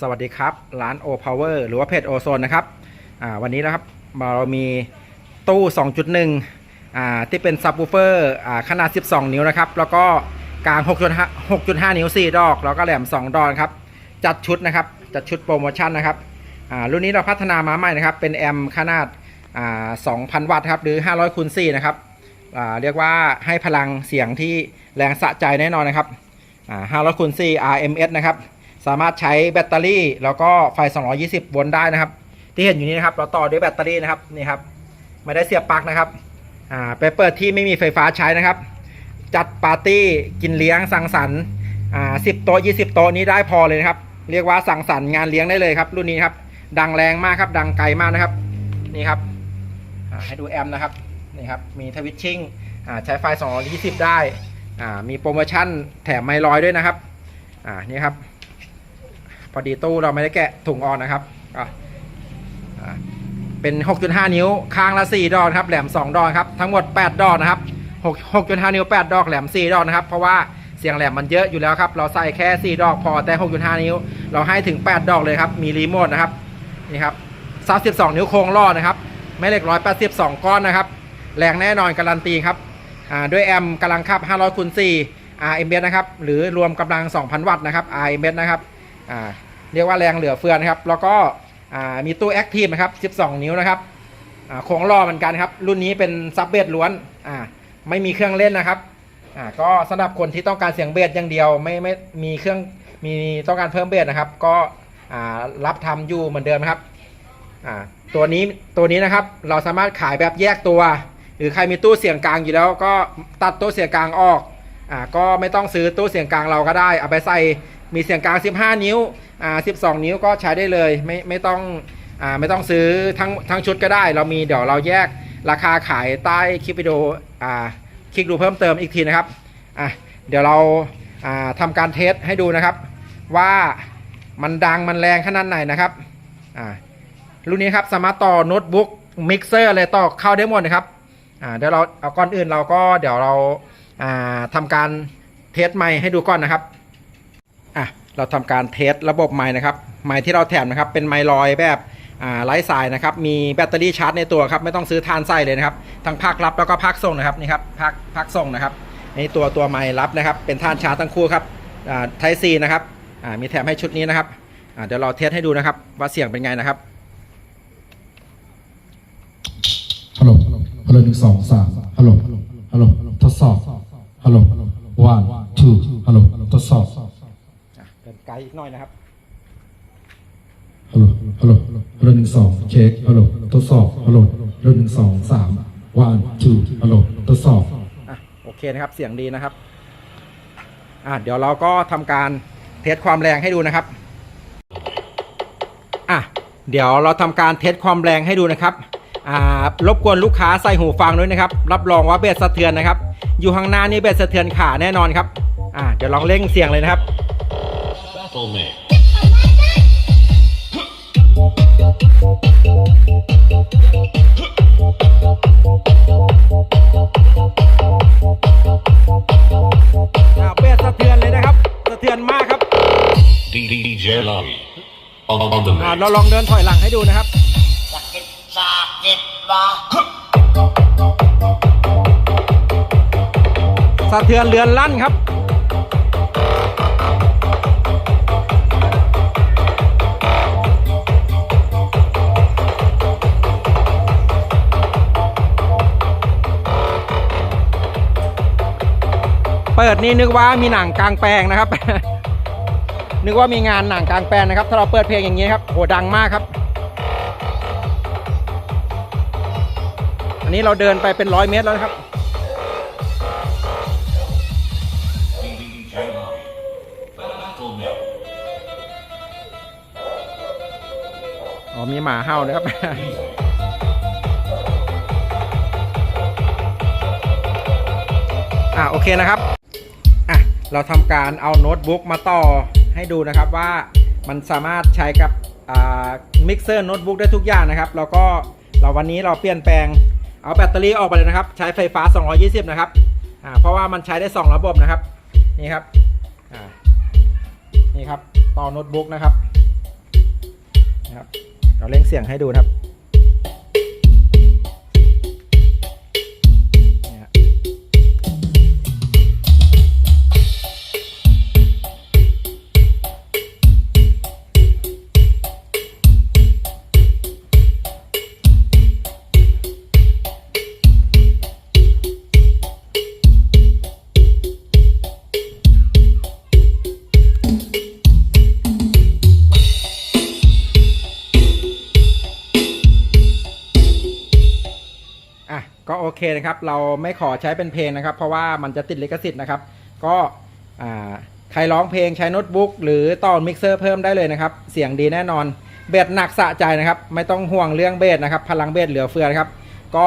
สวัสดีครับ ร้าน O Power หรือว่าเพจ O Zone นะครับอ่าวันนี้นะครับเรามีตู้ 2.1อ่ที่เป็นซับ w ูเฟอร์อ่าขนาด 12 นิ้วนะครับ แล้วก็กลาง6.5 6.5 นิ้ว 4 ดอก แล้วก็แหลม 2 ดอกครับ จัดชุดนะครับ จัดชุดโปรโมชั่นนะครับอ่ารุ่นนี้เราพัฒนามาใหม่นะครับ เป็นแอมป์ขนาดอ่า2,000 วัตต์ครับ หรือ 500คูณ4นะครับอ่าเรียกว่าให้พลังเสียงที่แรงสะใจแน่นอนนะครับอ่า500คูณ4 RMS นะครับ สามารถใช้แบตเตอรี่ แล้วก็ไฟ 220 โวลต์ได้นะครับ ที่เห็นอยู่นี้นะครับเราต่อด้วยแบตเตอรี่นะครับนี่ครับไม่ได้เสียบปลั๊กนะครับอ่าไปเปิดที่ไม่มีไฟฟ้าใช้นะครับ จัดปาร์ตี้กินเลี้ยงสังสรรค์อ่าสิบโต๊ะ20โต๊ะนี้ได้พอเลยนะครับ เรียกว่าสังสรรค์งานเลี้ยงได้เลยครับ รุ่นนี้ครับ ดังแรงมากครับ ดังไกลมากนะครับ นี่ครับให้ดูแอมนะครับนี่ครับมีทวิตชิ่งใช้ไฟ 220 ได้อ่ามีโปรโมชั่นแถมไมลอยด้วยนะครับนี่ครับ พอดีตู้เราไม่ได้แกะถุงออกนะครับอะเป็น 6.5 นิ้วข้างละ 4 ดอกครับแหลม 2 ดอกครับทั้งหมด 8 ดอกนะครับ6 6.5 นิ้ว 8 ดอกแหลม 4 ดอกนะครับเพราะว่าเสียงแหลมมันเยอะอยู่แล้วครับเราใส่แค่ 4 ดอกพอแต่ 6.5 นิ้ว เราให้ถึง 8 ดอกเลยครับมีรีโมทนะครับนี่ครับ32 นิ้วโครงล่อนะครับแม่เหล็ก 182 ก้อนนะครับแรงแน่นอนการันตีครับอ่าด้วยแอมป์กำลังขับ 500คูณ4 RMS นะครับ หรือรวมกำลัง 2,000 วัตต์นะครับ RMS นะครับ อ่าเรียกว่าแรงเหลือเฟือนะครับ แล้วก็อ่ามีตู้แอคทีฟนะครับ 12 นิ้วนะครับอ่าโค้งล้อเหมือนกันครับ รุ่นนี้เป็นซับเบสล้วนอ่าไม่มีเครื่องเล่นนะครับอ่าก็สำหรับคนที่ต้องการเสียงเบสอย่างเดียว ไม่ไม่มีเครื่องมีต้องการเพิ่มเบสนะครับ ก็อ่ารับทำอยู่เหมือนเดิมครับอ่าตัวนี้ตัวนี้นะครับเราสามารถขายแบบแยกตัว หรือใครมีตู้เสียงกลางอยู่แล้วก็ตัดตู้เสียงกลางออกอ่าก็ไม่ต้องซื้อตู้เสียงกลางเราก็ได้ เอาไปใส่ มีเสียงกลาง 15 นิ้วอ่า12 นิ้วก็ใช้ได้เลยไม่ไม่ต้องอ่าไม่ต้องซื้อทั้งทั้งชุดก็ได้ เรามีเดี๋ยวเราแยกราคาขายใต้คลิปวิดีโออ่าคลิกดูเพิ่มเติมอีกทีนะครับอะเดี๋ยวเราอ่าทำการเทสให้ดูนะครับ ว่ามันดังมันแรงขนาดไหนนะครับอ่ารุ่นนี้ครับสามารถต่อโน้ตบุ๊กมิกเซอร์อะไรต่อเข้าได้หมดนะครับอ่าเดี๋ยวเราเอาก่อนอื่นเราก็เดี๋ยวเราอ่าทำการเทสไมค์ให้ดูก่อนนะครับ เราทำการเทสระบบไม้นะครับไม้ที่เราแถมนะครับเป็นไม้ลอยแบบไร้สายนะครับมีแบตเตอรี่ชาร์จในตัวครับไม่ต้องซื้อทานไส้เลยนะครับทั้งภาครับแล้วก็ภาคส่งนะครับนี่ครับภาคภาคส่งนะครับนี่ตัวตัวไม้รับนะครับเป็นท่านชาร์จทั้งคู่ครับไทซีนะครับมีแถมให้ชุดนี้นะครับเดี๋ยวเราเทสให้ดูนะครับว่าเสียงเป็นไงนะครับฮัลโหลฮัลโหลหนึ่งสองสามฮัลโหลฮัลโหลทดสอบฮัลโหล one two ไกลอีกหน่อยนะครับฮัลโหลฮัลโหลฮัลโหลหนึ่งสองเช็คฮัลโหลทดสอบฮัลโหลฮัลโหลหนึ่งสองสาม one two ฮัลโหลทดสอบอะโอเคนะครับเสียงดีนะครับอะเดี๋ยวเราก็ทำการเทสความแรงให้ดูนะครับอะเดี๋ยวเราทำการเทสความแรงให้ดูนะครับอ่ารบกวนลูกค้าใส่หูฟังด้วยนะครับ รับรองว่าเบสสะเทือนนะครับ อยู่ข้างหน้านี่เบสสะเทือนขาแน่นอนครับอะเดี๋ยวลองเร่งเสียงเลยนะครับ Battle Man. อะเบสสะเทือนเลยนะครับสะเทือนมากครับ DJ Lobby. On, on the อะ mix. เราลองเดินถอยหลังให้ดูนะครับ sakit sakit bah สะเทือนเรือนลั่นครับ เปิดนี่นึกว่ามีหนังกลางแปลงนะครับ นึกว่ามีงานหนังกลางแปลงนะครับ ถ้าเราเปิดเพลงอย่างนี้ครับโหดังมากครับ อันนี้เราเดินไปเป็นร้อยเมตรแล้วนะครับอ๋อมีหมาเห่านะครับอะโอเคนะครับ เราทำการเอาโน้ตบุ๊กมาต่อให้ดูนะครับว่ามันสามารถใช้กับมิกเซอร์โน้ตบุ๊กได้ทุกอย่างนะครับ แล้วก็เราวันนี้เราเปลี่ยนแปลงเอาแบตเตอรี่ออกไปเลยนะครับ ใช้ไฟฟ้า 220 นะครับเพราะว่ามันใช้ได้ 2 ระบบนะครับนี่ครับนี่ครับต่อโน้ตบุ๊กนะครับนะครับเราเล่นเสียงให้ดูนะครับ อะก็โอเคนะครับ เราไม่ขอใช้เป็นเพลงนะครับ เพราะว่ามันจะติดลิขสิทธิ์นะครับ ก็อ่าใครร้องเพลงใช้โน้ตบุ๊กหรือต่อมิกเซอร์เพิ่มได้เลยนะครับ เสียงดีแน่นอนเบสหนักสะใจนะครับ ไม่ต้องห่วงเรื่องเบสนะครับ พลังเบสเหลือเฟือนะครับ ก็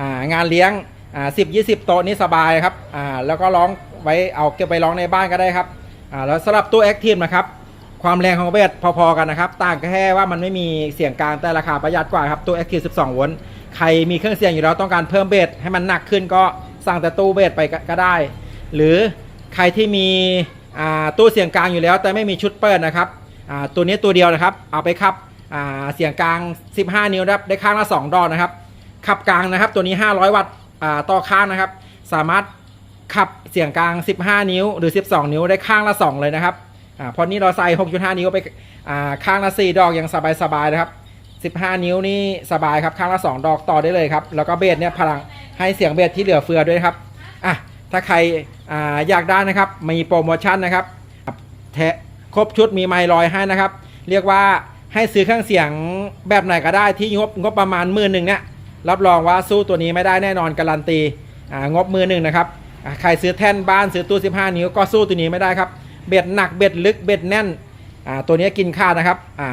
อ่างานเลี้ยงอ่าสิบยี่สิบโต๊ะนี่สบายครับอ่าแล้วก็ร้องไว้เอาเก็บไปร้องในบ้านก็ได้ครับอ่าแล้วสำหรับตู้แอคทีฟนะครับความแรงของเบสพอๆกันนะครับ ต่างแค่ว่ามันไม่มีเสียงกลางแต่ราคาประหยัดกว่าครับตู้แอคทีฟ12 โวลต์ ใครมีเครื่องเสียงอยู่แล้วต้องการเพิ่มเบสให้มันหนักขึ้นก็สั่งแต่ตู้เบสไปก็ได้ หรือใครที่มีตู้เสียงกลางอยู่แล้ว แต่ไม่มีชุดเปิดนะครับตัวนี้ตัวเดียวนะครับ เอาไปขับเสียงกลาง 15 นิ้วนะครับได้ข้างละ 2 ดอกนะครับ ขับกลางนะครับ ตัวนี้ 500 วัตต์ต่อข้างนะครับ สามารถขับเสียงกลาง 15 นิ้ว หรือ 12 นิ้วได้ข้างละ 2 เลยนะครับอพราะนี้เราใส่ 6.5 นิ้วไปข้างละ 4 ดอกอย่างสบายๆนะครับ 15 นิ้วนี่สบายครับ ข้างละ 2 ดอกต่อได้เลยครับ แล้วก็เบสเนี่ยพลังให้เสียงเบสที่เหลือเฟือด้วยครับอะถ้าใครออยากได้นะครับ มีโปรโมชั่นนะครับแทะครบชุดมีไมค์ลอยให้นะครับ เรียกว่าให้ซื้อเครื่องเสียงแบบไหนก็ได้ที่งบงบประมาณหมื่นหนึ่งเนี่ยรับรองว่าสู้ตัวนี้ไม่ได้แน่นอนการันตีอ่างบมือหนึ่งนะครับใครซื้อแท่นบ้านซื้อตู้ 15 นิ้วก็สู้ตัวนี้ไม่ได้ครับ เบ็ดหนักเบ็ดลึกเบ็ดแน่นอ่าตัวนี้กินค่านะครับอ่า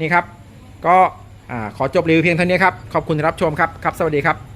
นี่ครับ ก็ ขอจบรีวิวเพียงเท่านี้ครับ ขอบคุณที่รับชมครับ ครับ สวัสดีครับ